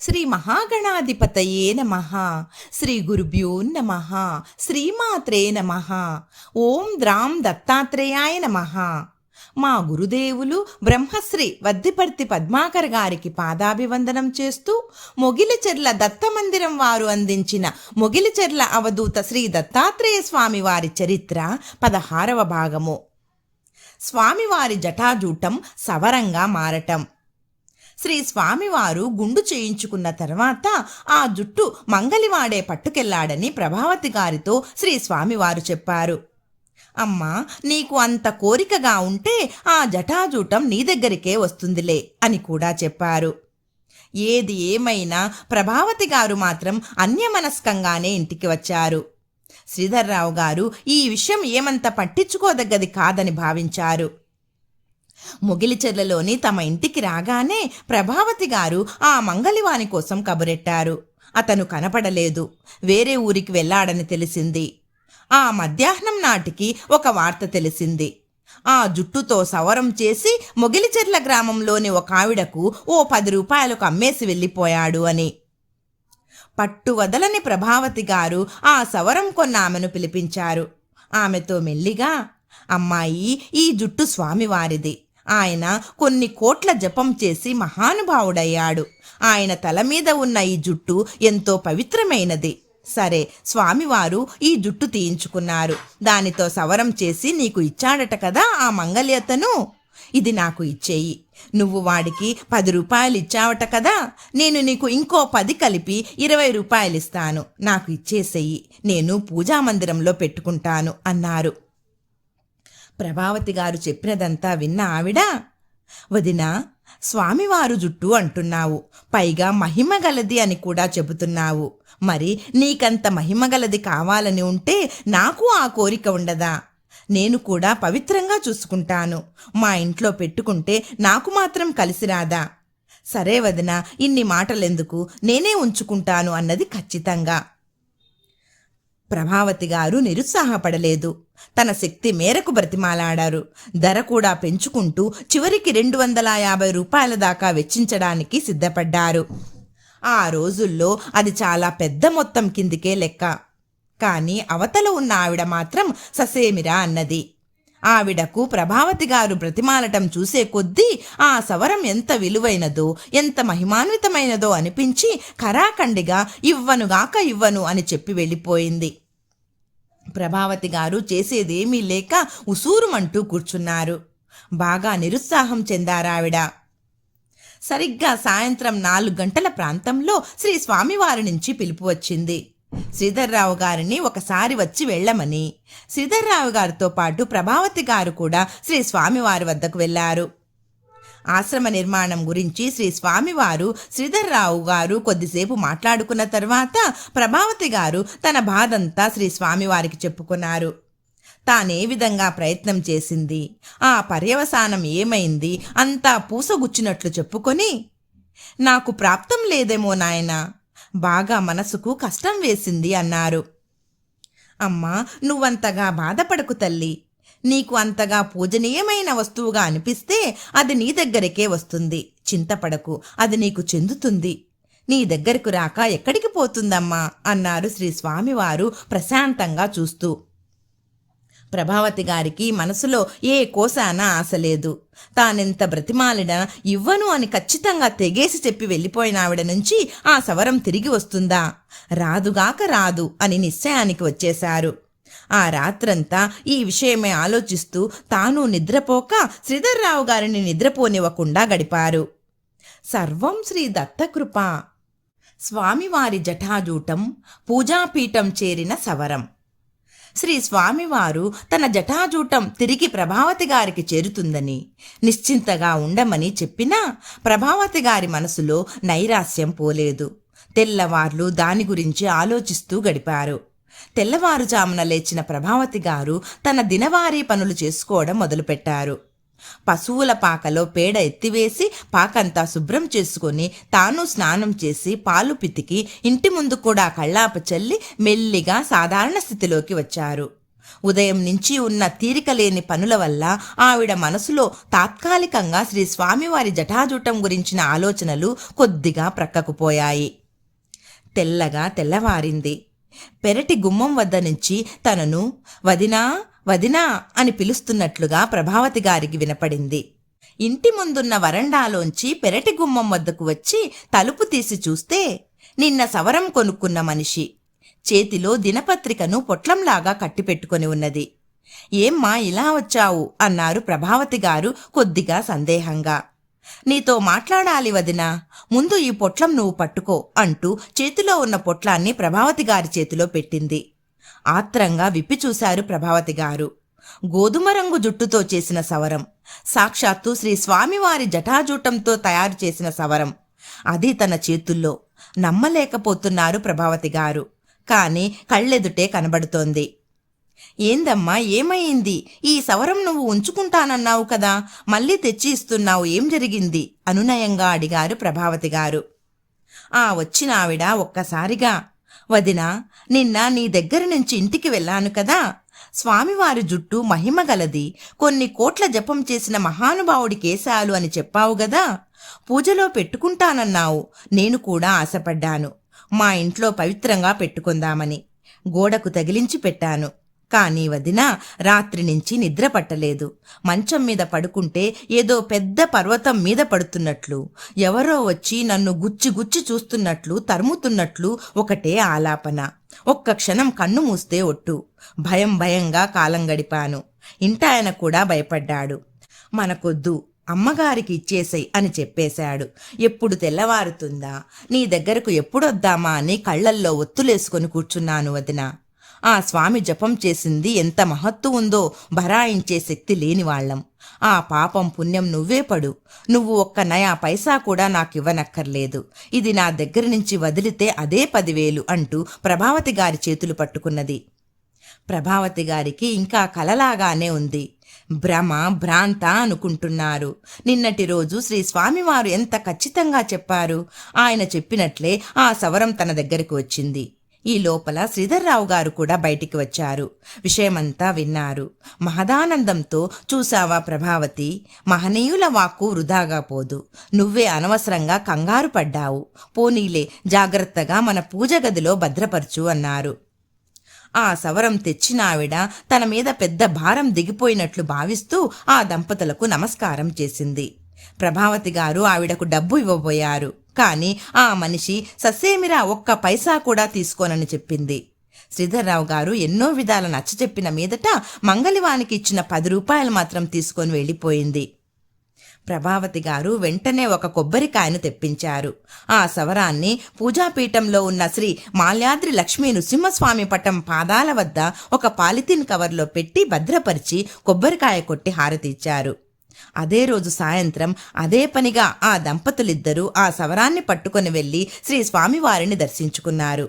శ్రీ మహాగణాధిపతయే నమ. శ్రీ గురుభ్యో నమ. శ్రీమాత్రే నమ. ఓం ద్రాం దత్తాత్రేయాయ నమ. మా గురుదేవులు బ్రహ్మశ్రీ వద్దిపర్తి పద్మాకర్ గారికి పాదాభివందనం చేస్తూ మొగిలిచెర్ల దత్తమందిరం వారు అందించిన మొగిలిచెర్ల అవధూత శ్రీ దత్తాత్రేయ స్వామి వారి చరిత్ర పదహారవ భాగము. స్వామివారి జటాజూటం సవరంగా మారటం. శ్రీ స్వామివారు గుండు చేయించుకున్న తర్వాత ఆ జుట్టు మంగలివాడే పట్టుకెళ్ళాడని ప్రభావతి గారితో శ్రీ స్వామివారు చెప్పారు. అమ్మా నీకు అంత కోరికగా ఉంటే ఆ జటాజూటం నీ దగ్గరికే వస్తుందిలే అని కూడా చెప్పారు. ఏది ఏమైనా ప్రభావతి గారు మాత్రం అన్యమనస్కంగానే ఇంటికి వచ్చారు. శ్రీధర్రావు గారు ఈ విషయం ఏమంత పట్టించుకోదగ్గది కాదని భావించారు. ముగిలిచెర్లలోని తమ ఇంటికి రాగానే ప్రభావతి గారు ఆ మంగలివాని కోసం కబురెట్టారు. అతను కనపడలేదు. వేరే ఊరికి వెళ్ళాడని తెలిసింది. ఆ మధ్యాహ్నం నాటికి ఒక వార్త తెలిసింది. ఆ జుట్టుతో సవరం చేసి మొగిలిచెర్ల గ్రామంలోని ఒక ఆవిడకు ఓ పది రూపాయలకు అమ్మేసి వెళ్ళిపోయాడు అని. పట్టు వదలని ప్రభావతి గారు ఆ సవరం కొన్న ఆమెను పిలిపించారు. ఆమెతో మెల్లిగా అమ్మాయి ఈ జుట్టు స్వామివారిది. ఆయన కొన్ని కోట్ల జపం చేసి మహానుభావుడయ్యాడు. ఆయన తల మీద ఉన్న ఈ జుట్టు ఎంతో పవిత్రమైనది. సరే స్వామివారు ఈ జుట్టు తీయించుకున్నారు. దానితో సవరం చేసి నీకు ఇచ్చాడట కదా ఆ మంగళ్యతను ఇది నాకు ఇచ్చేయి. నువ్వు వాడికి పది రూపాయలు ఇచ్చావట కదా? నేను నీకు ఇంకో పది కలిపి ఇరవై రూపాయలు ఇస్తాను నాకు ఇచ్చేసేయి. నేను పూజా మందిరంలో పెట్టుకుంటాను అన్నారు. ప్రభావతి గారు చెప్పినదంతా విన్న ఆవిడ వదినా స్వామివారు జుట్టు అంటున్నావు. పైగా మహిమగలది అని కూడా చెబుతున్నావు. మరి నీకంత మహిమగలది కావాలని ఉంటే నాకు ఆ కోరిక ఉండదా? నేను కూడా పవిత్రంగా చూసుకుంటాను. మా ఇంట్లో పెట్టుకుంటే నాకు మాత్రం కలిసి రాదా? సరే వదిన ఇన్ని మాటలెందుకు? నేనే ఉంచుకుంటాను అన్నది ఖచ్చితంగా. ప్రభావతి గారు నిరుత్సాహపడలేదు. తన శక్తి మేరకు బ్రతిమాలాడారు. ధర కూడా పెంచుకుంటూ చివరికి రెండు వందల యాభై రూపాయల దాకా వెచ్చించడానికి సిద్ధపడ్డారు. ఆ రోజుల్లో అది చాలా పెద్ద మొత్తం కిందికే లెక్క. కానీ అవతల ఉన్న ఆవిడ మాత్రం ససేమిరా అన్నది. ఆవిడకు ప్రభావతి గారు బ్రతిమాలటం చూసే కొద్దీ ఆ సవరం ఎంత విలువైనదో ఎంత మహిమాన్వితమైనదో అనిపించి ఖరాఖండిగా ఇవ్వనుగాక ఇవ్వను అని చెప్పి వెళ్ళిపోయింది. ప్రభావతి గారు చేసేదేమీ లేక ఉసూరుమంటూ కూర్చున్నారు. బాగా నిరుత్సాహం చెందారావిడ సరిగ్గా సాయంత్రం నాలుగు గంటల ప్రాంతంలో శ్రీ స్వామివారి నుంచి పిలుపు వచ్చింది. శ్రీధర్రావు గారిని ఒకసారి వచ్చి వెళ్ళమని. శ్రీధర్రావు గారితో పాటు ప్రభావతి గారు కూడా శ్రీ స్వామివారి వద్దకు వెళ్ళారు. ఆశ్రమ నిర్మాణం గురించి శ్రీ స్వామివారు శ్రీధర్రావు గారు కొద్దిసేపు మాట్లాడుకున్న తర్వాత ప్రభావతి గారు తన బాధంతా శ్రీ స్వామివారికి చెప్పుకున్నారు. తానే విధంగా ప్రయత్నం చేసింది. ఆ పర్యవసానం ఏమైంది? అంతా పూసగుచ్చినట్లు చెప్పుకొని నాకు ప్రాప్తం లేదేమో నాయనా బాగా మనసుకు కష్టం వేసింది అన్నారు. అమ్మా నువ్వంతగా బాధపడకు తల్లి. నీకు అంతగా పూజనీయమైన వస్తువుగా అనిపిస్తే అది నీ దగ్గరికే వస్తుంది. చింతపడకు అది నీకు చెందుతుంది. నీ దగ్గరకు రాక ఎక్కడికి పోతుందమ్మా? అన్నారు శ్రీ స్వామివారు ప్రశాంతంగా చూస్తూ. ప్రభావతి గారికి మనసులో ఏ కోసాన ఆశ లేదు. తానెంత బ్రతిమాలినా ఇవ్వను అని ఖచ్చితంగా తెగేసి చెప్పి వెళ్ళిపోయిన ఆవిడ నుంచి ఆ సవరం తిరిగి వస్తుందా? రాదుగాక రాదు అని నిశ్చయానికి వచ్చేశారు. ఆ రాత్రంతా ఈ విషయమే ఆలోచిస్తూ తాను నిద్రపోక శ్రీధర్రావు గారిని నిద్రపోనివ్వకుండా గడిపారు. సర్వం శ్రీ దత్తకృప. స్వామివారి జఠాజూటం పూజాపీఠం చేరిన సవరం. శ్రీ స్వామివారు తన జటాజూటం తిరిగి ప్రభావతి గారికి చేరుతుందని. నిశ్చింతగా ఉండమని చెప్పినా ప్రభావతి గారి మనసులో నైరాస్యం పోలేదు. తెల్లవార్లు దాని గురించి ఆలోచిస్తూ గడిపారు. తెల్లవారుజామున లేచిన ప్రభావతి గారు తన దినవారీ పనులు చేసుకోవడం మొదలుపెట్టారు. పశువుల పాకలో పేడ ఎత్తివేసి పాకంతా శుభ్రం చేసుకొని తాను స్నానం చేసి పాలు పితికి ఇంటి ముందు కూడా కళ్ళాప చల్లి మెల్లిగా సాధారణ స్థితిలోకి వచ్చారు. ఉదయం నుంచి ఉన్న తీరిక లేని పనుల వల్ల ఆవిడ మనసులో తాత్కాలికంగా శ్రీ స్వామివారి జటాజూటం గురించిన ఆలోచనలు కొద్దిగా ప్రక్కకుపోయాయి. తెల్లగా తెల్లవారింది. పెరటి గుమ్మం వద్ద నుంచి తనను వదినా వదినా అని పిలుస్తున్నట్లుగా ప్రభావతి గారికి వినపడింది. ఇంటి ముందున్న వరండాలోంచి పెరటి గుమ్మం వద్దకు వచ్చి తలుపు తీసి చూస్తే నిన్న సవరం కొనుక్కున్న మనిషి. చేతిలో దినపత్రికను పొట్లంలాగా కట్టిపెట్టుకొని ఉన్నది. ఏమ్మా ఇలా వచ్చావు? అన్నారు ప్రభావతి గారు కొద్దిగా సందేహంగా. నీతో మాట్లాడాలి వదినా. ముందు ఈ పొట్లం నువ్వు పట్టుకో అంటూ చేతిలో ఉన్న పొట్లాన్ని ప్రభావతి గారి చేతిలో పెట్టింది. ఆత్రంగా విప్పి చూశారు ప్రభావతి గారు. గోధుమ రంగు జుట్టుతో చేసిన సవరం సాక్షాత్తు శ్రీ స్వామివారి జటాజూటంతో తయారు చేసిన సవరం. అది తన చేతుల్లో నమ్మలేకపోతున్నారు ప్రభావతి గారు. కాని కళ్ళెదుటే కనబడుతోంది. ఏందమ్మా ఏమయ్యింది ఈ సవరం నువ్వు ఉంచుకుంటానన్నావు కదా మళ్ళీ తెచ్చి ఇస్తున్నావు ఏం జరిగింది? అనునయంగా అడిగారు ప్రభావతి గారు. ఆ వచ్చిన ఆవిడ ఒక్కసారిగా. వదినా నిన్న నీ దగ్గర నుంచి ఇంటికి వెళ్ళాను కదా. స్వామివారి జుట్టు మహిమగలది కొన్ని కోట్ల జపం చేసిన మహానుభావుడి కేశాలు అని చెప్పావు గదా. పూజలో పెట్టుకుంటానన్నావు. నేను కూడా ఆశపడ్డాను. మా ఇంట్లో పవిత్రంగా పెట్టుకుందామని. గోడకు తగిలించి పెట్టాను. కానీ వదినా రాత్రి నుంచి నిద్ర పట్టలేదు. మంచం మీద పడుకుంటే ఏదో పెద్ద పర్వతం మీద పడుతున్నట్లు. ఎవరో వచ్చి నన్ను గుచ్చి గుచ్చి చూస్తున్నట్లు తరుముతున్నట్లు ఒకటే ఆలాపన. ఒక్క క్షణం కన్ను మూస్తే ఒట్టు. భయం భయంగా కాలం గడిపాను. ఇంటాయన కూడా భయపడ్డాడు. మనకొద్దు అమ్మగారికి ఇచ్చేసేయ్ అని చెప్పేశాడు. ఎప్పుడు తెల్లవారుతుందా? నీ దగ్గరకు ఎప్పుడొద్దామా అని కళ్ళల్లో ఒత్తులేసుకొని కూర్చున్నాను వదినా. ఆ స్వామి జపం చేసింది ఎంత మహత్తు ఉందో భరాయించే శక్తి లేని వాళ్ళం. ఆ పాపం పుణ్యం నువ్వే పడు. నువ్వు ఒక్క నయా పైసా కూడా నాకివ్వనక్కర్లేదు. ఇది నా దగ్గర నుంచి వదిలితే అదే పదివేలు అంటూ ప్రభావతి గారి చేతులు పట్టుకున్నది. ప్రభావతి గారికి ఇంకా కలలాగానే ఉంది. భ్రమ భ్రాంత అనుకుంటున్నారు. నిన్నటి రోజు శ్రీ స్వామివారు ఎంత ఖచ్చితంగా చెప్పారు? ఆయన చెప్పినట్లే ఆ సవరం తన దగ్గరికి వచ్చింది. ఈ లోపల శ్రీధర్రావు గారు కూడా బయటికి వచ్చారు. విషయమంతా విన్నారు. మహదానందంతో చూసావా ప్రభావతి? మహనీయుల వాక్కు వృధాగా పోదు. నువ్వే అనవసరంగా కంగారు పడ్డావు. పోనీలే జాగ్రత్తగా మన పూజ గదిలో భద్రపరచు అన్నారు. ఆ సవరం తెచ్చిన ఆవిడ తన మీద పెద్ద భారం దిగిపోయినట్లు భావిస్తూ ఆ దంపతులకు నమస్కారం చేసింది. ప్రభావతి గారు ఆవిడకు డబ్బు ఇవ్వబోయారు. కానీ ఆ మనిషి ససేమిరా ఒక్క పైసా కూడా తీసుకోనని చెప్పింది. శ్రీధర్రావు గారు ఎన్నో విధాల నచ్చచెప్పిన మీదట మంగళివానికి ఇచ్చిన పది రూపాయలు మాత్రం తీసుకొని వెళ్ళిపోయింది. ప్రభావతి గారు వెంటనే ఒక కొబ్బరికాయను తెప్పించారు. ఆ సవరాన్ని పూజాపీఠంలో ఉన్న శ్రీ మాల్యాద్రి లక్ష్మీ నృసింహస్వామి పటం పాదాల వద్ద ఒక పాలిథిన్ కవర్లో పెట్టి భద్రపరిచి కొబ్బరికాయ కొట్టి హారతిచ్చారు అదే రోజు సాయంత్రం అదే పనిగా ఆ దంపతులిద్దరూ ఆ సవరాన్ని పట్టుకొని వెళ్ళి శ్రీ స్వామివారిని దర్శించుకున్నారు.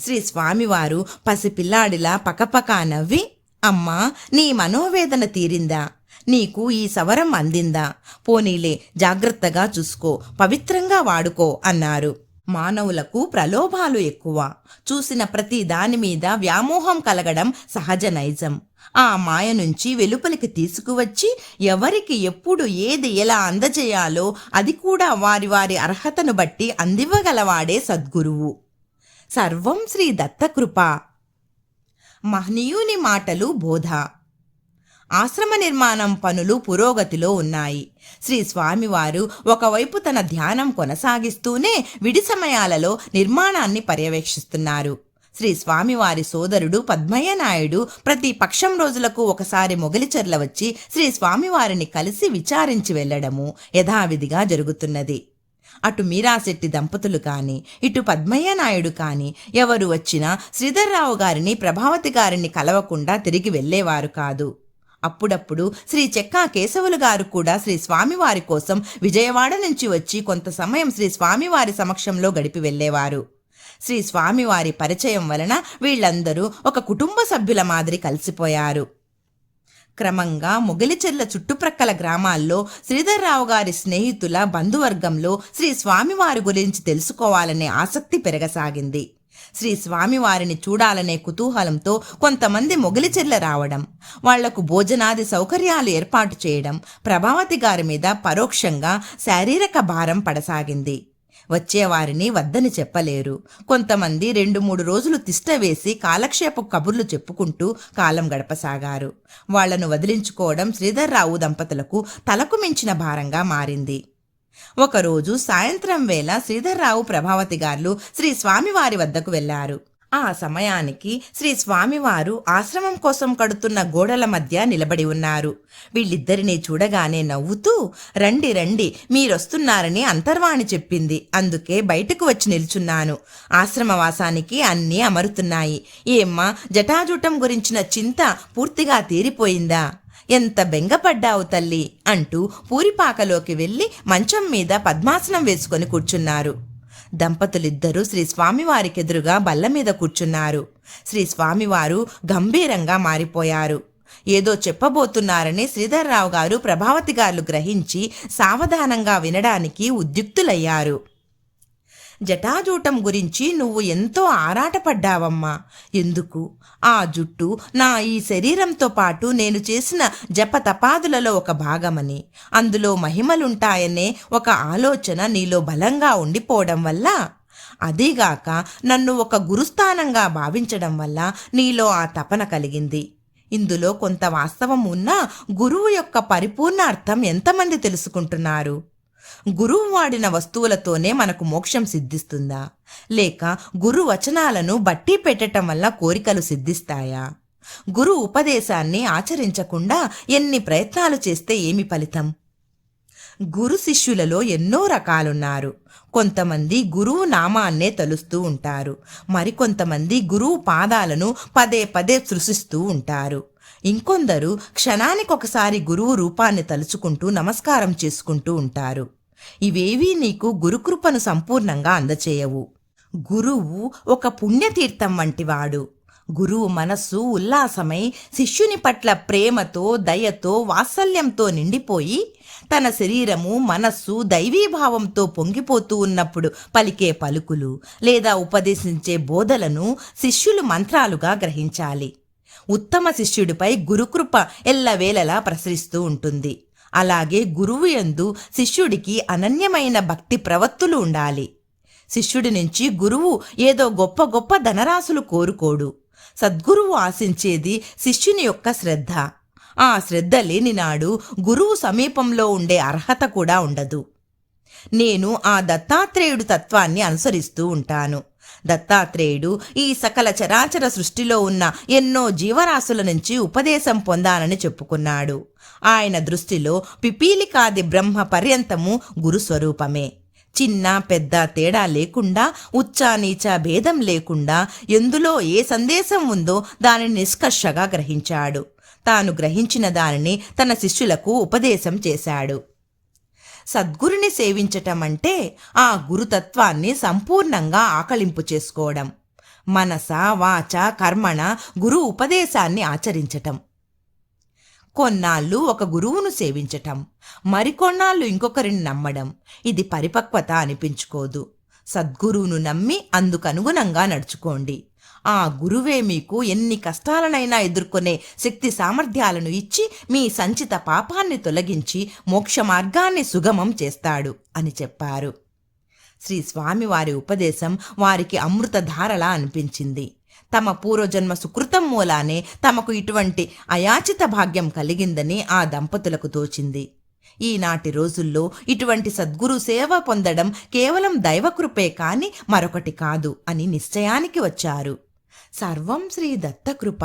శ్రీ స్వామివారు పసిపిల్లాడిలా పకపకా నవ్వి అమ్మా నీ మనోవేదన తీరిందా? నీకు ఈ సవరం అందిందా? పోనీలే జాగ్రత్తగా చూసుకో పవిత్రంగా వాడుకో అన్నారు. మానవులకు ప్రలోభాలు ఎక్కువ. చూసిన ప్రతి దాని మీద వ్యామోహం కలగడం సహజ నైజం. ఆ మాయ నుంచి వెలుపలికి తీసుకువచ్చి ఎవరికి ఎప్పుడు ఏది ఎలా అందజేయాలో అది కూడా వారి వారి అర్హతను బట్టి అందివ్వగలవాడే సద్గురువు. సర్వం శ్రీ దత్తకృప. మహనీయుని మాటలు బోధ. ఆశ్రమ నిర్మాణం పనులు పురోగతిలో ఉన్నాయి. శ్రీ స్వామివారు ఒకవైపు తన ధ్యానం కొనసాగిస్తూనే విడి సమయాలలో నిర్మాణాన్ని పర్యవేక్షిస్తున్నారు. శ్రీ స్వామివారి సోదరుడు పద్మయ్య నాయుడు ప్రతి పక్షం రోజులకు ఒకసారి మొగలిచెర్ల వచ్చి శ్రీ స్వామివారిని కలిసి విచారించి వెళ్ళడము యథావిధిగా జరుగుతున్నది. అటు మీరాశెట్టి దంపతులు కాని ఇటు పద్మయ్య నాయుడు కాని ఎవరు వచ్చినా శ్రీధర్రావు గారిని ప్రభావతి గారిని కలవకుండా తిరిగి వెళ్ళేవారు కాదు. అప్పుడప్పుడు శ్రీ చెక్కా కేశవులు గారు కూడా శ్రీ స్వామివారి కోసం విజయవాడ నుంచి వచ్చి కొంత సమయం శ్రీ స్వామివారి సమక్షంలో గడిపి వెళ్ళేవారు. శ్రీ స్వామివారి పరిచయం వలన వీళ్ళందరూ ఒక కుటుంబ సభ్యుల మాదిరి కలిసిపోయారు. క్రమంగా మొగలిచెర్ల చుట్టుప్రక్కల గ్రామాల్లో శ్రీధర్రావు గారి స్నేహితుల బంధువర్గంలో శ్రీ స్వామివారి గురించి తెలుసుకోవాలనే ఆసక్తి పెరగసాగింది. శ్రీ స్వామివారిని చూడాలనే కుతూహలంతో కొంతమంది మొగలిచెర్ల రావడం వాళ్ళకు భోజనాది సౌకర్యాలు ఏర్పాటు చేయడం ప్రభావతి గారి మీద పరోక్షంగా శారీరక భారం పడసాగింది. వచ్చేవారిని వద్దని చెప్పలేరు. కొంతమంది రెండు మూడు రోజులు తిష్టవేసి కాలక్షేపం కాలక్షేప కబుర్లు చెప్పుకుంటూ కాలం గడపసాగారు. వాళ్ళను వదిలించుకోవడం శ్రీధర్రావు దంపతులకు తలకు మించిన భారంగా మారింది. ఒకరోజు సాయంత్రం వేళ శ్రీధర్రావు ప్రభావతి గారు శ్రీ స్వామివారి వద్దకు వెళ్ళారు ఆ సమయానికి శ్రీ స్వామివారు ఆశ్రమం కోసం కడుతున్న గోడల మధ్య నిలబడి ఉన్నారు. వీళ్ళిద్దరినీ చూడగానే నవ్వుతూ రండి రండి మీరొస్తున్నారని అంతర్వాణి చెప్పింది. అందుకే బయటకు వచ్చి నిల్చున్నాను. ఆశ్రమవాసానికి అన్నీ అమరుతున్నాయి. ఏమ్మా జటాజూటం గురించిన చింత పూర్తిగా తీరిపోయిందా? ఎంత బెంగపడ్డావు తల్లి అంటూ పూరిపాకలోకి వెళ్ళి మంచం మీద పద్మాసనం వేసుకొని కూర్చున్నారు. దంపతులిద్దరూ శ్రీ స్వామివారికెదురుగా బల్ల మీద కూర్చున్నారు. శ్రీ స్వామివారు గంభీరంగా మారిపోయారు. ఏదో చెప్పబోతున్నారని శ్రీధర్రావు గారు ప్రభావతి గారు గ్రహించి సావధానంగా వినడానికి ఉద్యుక్తులయ్యారు. జటాజూటం గురించి నువ్వు ఎంతో ఆరాటపడ్డావమ్మా. ఎందుకు? ఆ జుట్టు నా ఈ శరీరంతో పాటు నేను చేసిన జపతపాదులలో ఒక భాగమని. అందులో మహిమలుంటాయనే ఒక ఆలోచన నీలో బలంగా ఉండిపోవడం వల్ల? అదీగాక నన్ను ఒక గురుస్థానంగా భావించడం వల్ల నీలో ఆ తపన కలిగింది. ఇందులో కొంత వాస్తవం ఉన్నా గురువు యొక్క పరిపూర్ణ అర్థం ఎంతమంది తెలుసుకుంటున్నారు? గురువు వాడిన వస్తువులతోనే మనకు మోక్షం సిద్ధిస్తుందా? లేక గురు వచనాలను బట్టి పెట్టటం వల్ల కోరికలు సిద్ధిస్తాయా? గురు ఉపదేశాన్ని ఆచరించకుండా ఎన్ని ప్రయత్నాలు చేస్తే ఏమి ఫలితం? గురు శిష్యులలో ఎన్నో రకాలున్నారు. కొంతమంది గురువు నామాన్నే తలుస్తూ ఉంటారు. మరికొంతమంది గురువు పాదాలను పదే పదే సృశిస్తూ ఉంటారు. ఇంకొందరు క్షణానికొకసారి గురువు రూపాన్ని తలుచుకుంటూ నమస్కారం చేసుకుంటూ ఉంటారు. ఇవేవీ నీకు గురుకృపను సంపూర్ణంగా అందచేయవు. గురువు ఒక పుణ్యతీర్థం వంటివాడు. గురువు మనస్సు ఉల్లాసమై శిష్యుని పట్ల ప్రేమతో దయతో వాత్సల్యంతో నిండిపోయి తన శరీరము మనస్సు దైవీభావంతో పొంగిపోతూ ఉన్నప్పుడు పలికే పలుకులు లేదా ఉపదేశించే బోధలను శిష్యులు మంత్రాలుగా గ్రహించాలి. ఉత్తమ శిష్యుడిపై గురుకృప ఎల్లవేళలా ప్రసరిస్తూ ఉంటుంది. అలాగే గురువు యందు శిష్యుడికి అనన్యమైన భక్తి ప్రవత్తులు ఉండాలి. శిష్యుడి నుంచి గురువు ఏదో గొప్ప గొప్ప ధనరాశులు కోరుకోడు. సద్గురువు ఆశించేది శిష్యుని యొక్క శ్రద్ధ. ఆ శ్రద్ధ లేనినాడు గురువు సమీపంలో ఉండే అర్హత కూడా ఉండదు. నేను ఆ దత్తాత్రేయుడు తత్వాన్ని అనుసరిస్తూ ఉంటాను. దత్తాత్రేయుడు ఈ సకల చరాచర సృష్టిలో ఉన్న ఎన్నో జీవరాశుల నుంచి ఉపదేశం పొందానని చెప్పుకున్నాడు. ఆయన దృష్టిలో పిపీలికాది బ్రహ్మ పర్యంతము గురుస్వరూపమే చిన్న పెద్ద తేడా లేకుండా ఉచ్చా నీచ భేదం లేకుండా ఎందులో ఏ సందేశం ఉందో దానిని నిష్కర్షగా గ్రహించాడు. తాను గ్రహించిన దానిని తన శిష్యులకు ఉపదేశం చేశాడు. సద్గురుని సేవించటం అంటే ఆ గురుతత్వాన్ని సంపూర్ణంగా ఆకలింపు చేసుకోవడం. మనస వాచ కర్మణ గురు ఉపదేశాన్ని ఆచరించటం. కొన్నాళ్ళు ఒక గురువును సేవించటం. మరికొన్నాళ్ళు ఇంకొకరిని నమ్మడం. ఇది పరిపక్వత అనిపించుకోదు. సద్గురువును నమ్మి అందుకనుగుణంగా నడుచుకోండి. ఆ గురువే మీకు ఎన్ని కష్టాలనైనా ఎదుర్కొనే శక్తి సామర్థ్యాలను ఇచ్చి మీ సంచిత పాపాన్ని తొలగించి మోక్ష మార్గాన్ని సుగమం చేస్తాడు అని చెప్పారు. శ్రీ స్వామివారి ఉపదేశం వారికి అమృతధారలా అనిపించింది. తమ పూర్వజన్మ సుకృతం మూలానే తమకు ఇటువంటి అయాచిత భాగ్యం కలిగిందని ఆ దంపతులకు తోచింది. ఈనాటి రోజుల్లో ఇటువంటి సద్గురు సేవ పొందడం కేవలం దైవకృపే కాని మరొకటి కాదు అని నిశ్చయానికి వచ్చారు. సర్వం శ్రీ దత్తకృప.